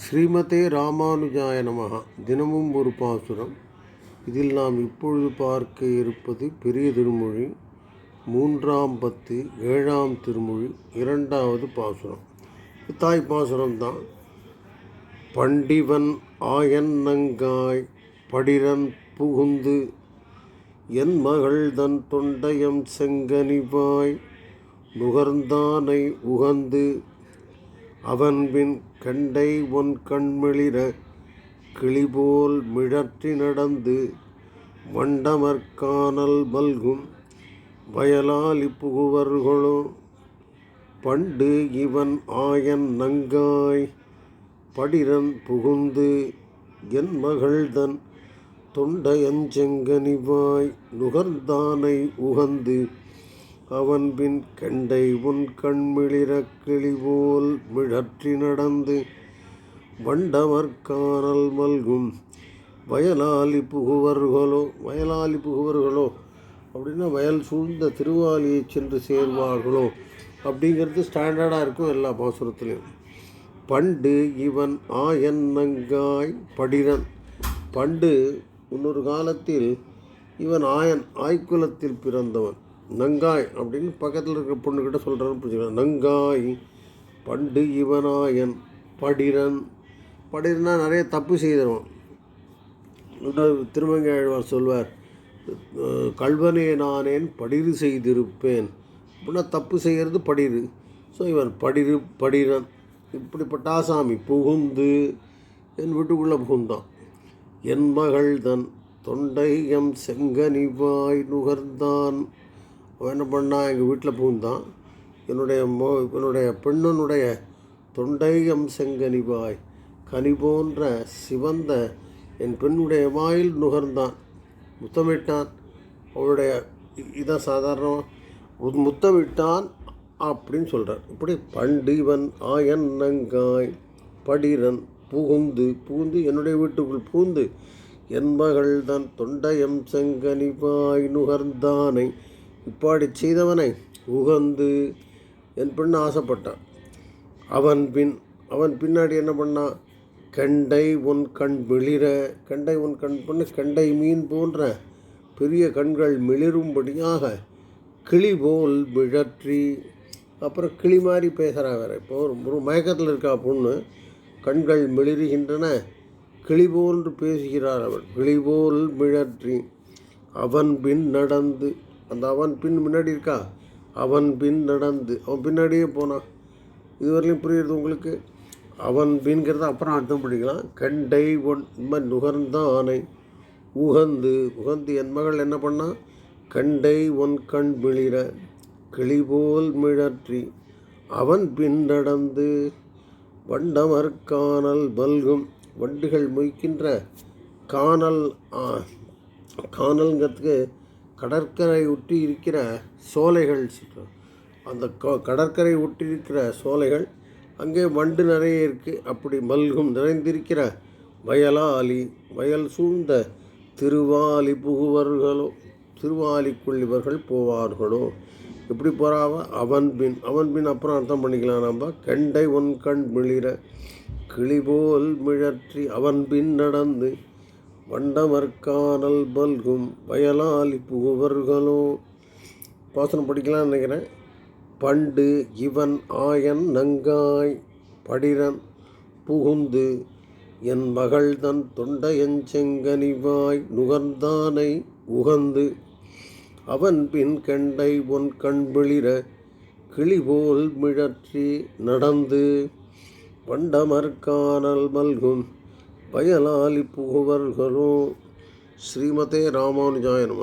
ஸ்ரீமதே ராமானுஜாய நமகா தினமும் ஒரு பாசுரம். இதில் நாம் இப்பொழுது பார்க்க இருப்பது பெரிய திருமொழி மூன்றாம் பத்து ஏழாம் திருமொழி இரண்டாவது பாசுரம். தாய் பாசுரம் தான் பண்டிவன் ஆயன் நங்காய் படிரன் புகுந்து என் மகள் தன் தொண்டயம் செங்கனிவாய் நுகர்ந்தானை உகந்து அவன்பின் கண்டை ஒன் கண்மிளிர கிளிபோல் மிழற்றி நடந்து வண்டமற்கானல் மல்கும் வயலாலி புகுவர்களோ பண்டு இவன் ஆயன் நங்காய் படிரன் புகுந்து என் மகள்தன் தொண்டையஞ்செங்கனிவாய் நுகர்ந்தானை உகந்து அவன்பின் கெண்டை உன் கண்மிளிரக் கிளிபோல் மிழற்றி நடந்து வண்டமர்கானல் மல்கும். வயலாளி புகுவர்களோ வயலாளி புகுவர்களோ அப்படின்னா வயல் சூழ்ந்த திருவாலியை சென்று சேர்வார்களோ அப்படிங்கிறது ஸ்டாண்டர்டாக இருக்கும் எல்லா பாசுரத்துலேயும். பண்டு இவன் ஆயன் நங்காய் படிரன். பண்டு முன்னொரு காலத்தில் இவன் ஆயன் ஆய்குலத்தில் பிறந்தவன். நங்காய் அப்படின்னு பக்கத்தில் இருக்கிற பொண்ணுக்கிட்ட சொல்கிறான்னு புரிஞ்சுக்கலாம் நங்காய் பண்டு இவனாயன் படிரன். படிரனா நிறைய தப்பு செய்திருவான். திருமங்கையாழ்வார் சொல்வார் கல்வனே நானேன் படிறு செய்திருப்பேன். அப்படின்னா தப்பு செய்கிறது படிறு. ஸோ இவன் படிறு படிரன் இப்படிப்பட்ட ஆசாமி புகுந்து என் வீட்டுக்குள்ளே புகுந்தான். என் மகள் தன் தொண்டை எம் செங்கனிவாய் நுகர்ந்தான். என்ன பண்ணால் எங்கள் வீட்டில் பூந்தான். என்னுடைய மோ என்னுடைய பெண்ணனுடைய தொண்டை எம் செங்கனிவாய் கனி போன்ற சிவந்த என் பெண்ணுடைய வாயில் நுகர்ந்தான். முத்தமிட்டான். அவளுடைய இதான் சாதாரணமாக முத்தமிட்டான் அப்படின்னு சொல்கிறார் இப்படி பண்டிவன் ஆயன் நங்காய் படிரன் புகுந்து புகுந்து என்னுடைய வீட்டுக்குள் பூந்து என்பகள் தன் தொண்டையம் செங்கனிவாய் நுகர்ந்தானை இப்பாடி செய்தவனை உகந்து என் பெண் ஆசைப்பட்டான். அவன் பின் அவன் பின்னாடி என்ன பண்ணான் கெண்டை உன் கண் மிளிர கெண்டை உன் கண் பண்ண கெண்டை மீன் போன்ற பெரிய கண்கள் மிளிரும்படியாக கிளி போல் மிழற்றி அப்புறம் கிளி மாதிரி பேசுகிறா வேறு. இப்போ ஒரு மயக்கத்தில் இருக்கா பொண்ணு கண்கள் மிளிருகின்றன கிளி போன்று பேசுகிறார் அவள். கிளி போல் மிழற்றி அவன் பின் நடந்து அந்த அவன் பின் முன்னாடி இருக்கா? அவன் பின் நடந்து அவன் பின்னாடியே போனான் இதுவரையிலும் புரியுறது உங்களுக்கு? அவன் பின்கிறத அப்புறம் அர்த்தம் பண்ணிக்கலாம் கண்டை ஒன் மாதிரி நுகர்ந்தான் ஆனை உகந்து உகந்து என் மகள் என்ன பண்ணால் கண்டை ஒன் கண் மிளிர கிளிபோல் மிழற்றி அவன் பின் நடந்து வண்டமற்கானல் பல்கும் வண்டுகள் மொய்க்கின்ற காணல் காணல்ங்கிறதுக்கு கடற்கரை ஒட்டி இருக்கிற சோலைகள் அந்த கடற்கரை ஒட்டி இருக்கிற சோலைகள் அங்கே வண்டு நிறைய இருக்குது அப்படி மல்கும் நிறைந்திருக்கிற வயலாலி வயல் சூழ்ந்த திருவாலி புகுவர்களோ திருவாலிக்குள் இவர்கள் போவார்களோ. எப்படி போகிறாவ அவன் பின் அவன் பின் அப்புறம் அர்த்தம் பண்ணிக்கலாம் நம்ம. கெண்டை ஒன் கண் மிளிர கிளிபோல் மிழற்றி அவன் பின் நடந்து வண்டமர்கானல் பல்கும் வயலாலி புகுவர்களோ. பாசனம் படிக்கலாம்னு நினைக்கிறேன். பண்டு இவன் ஆயன் நங்காய் படிரன் புகுந்து என் மகள் தன் தொண்டையஞ்செங்கனிவாய் நுகர்ந்தானை உகந்து அவன் பின் கெண்டை ஒன் கண்பிளிர கிளிபோல் மிழற்றி நடந்து வண்டமர்கானல் மல்கும் பயனாளி புகவர்களும் ஸ்ரீமதே ராமானுஜாய நம.